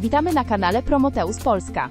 Witamy na kanale Promoteus Polska.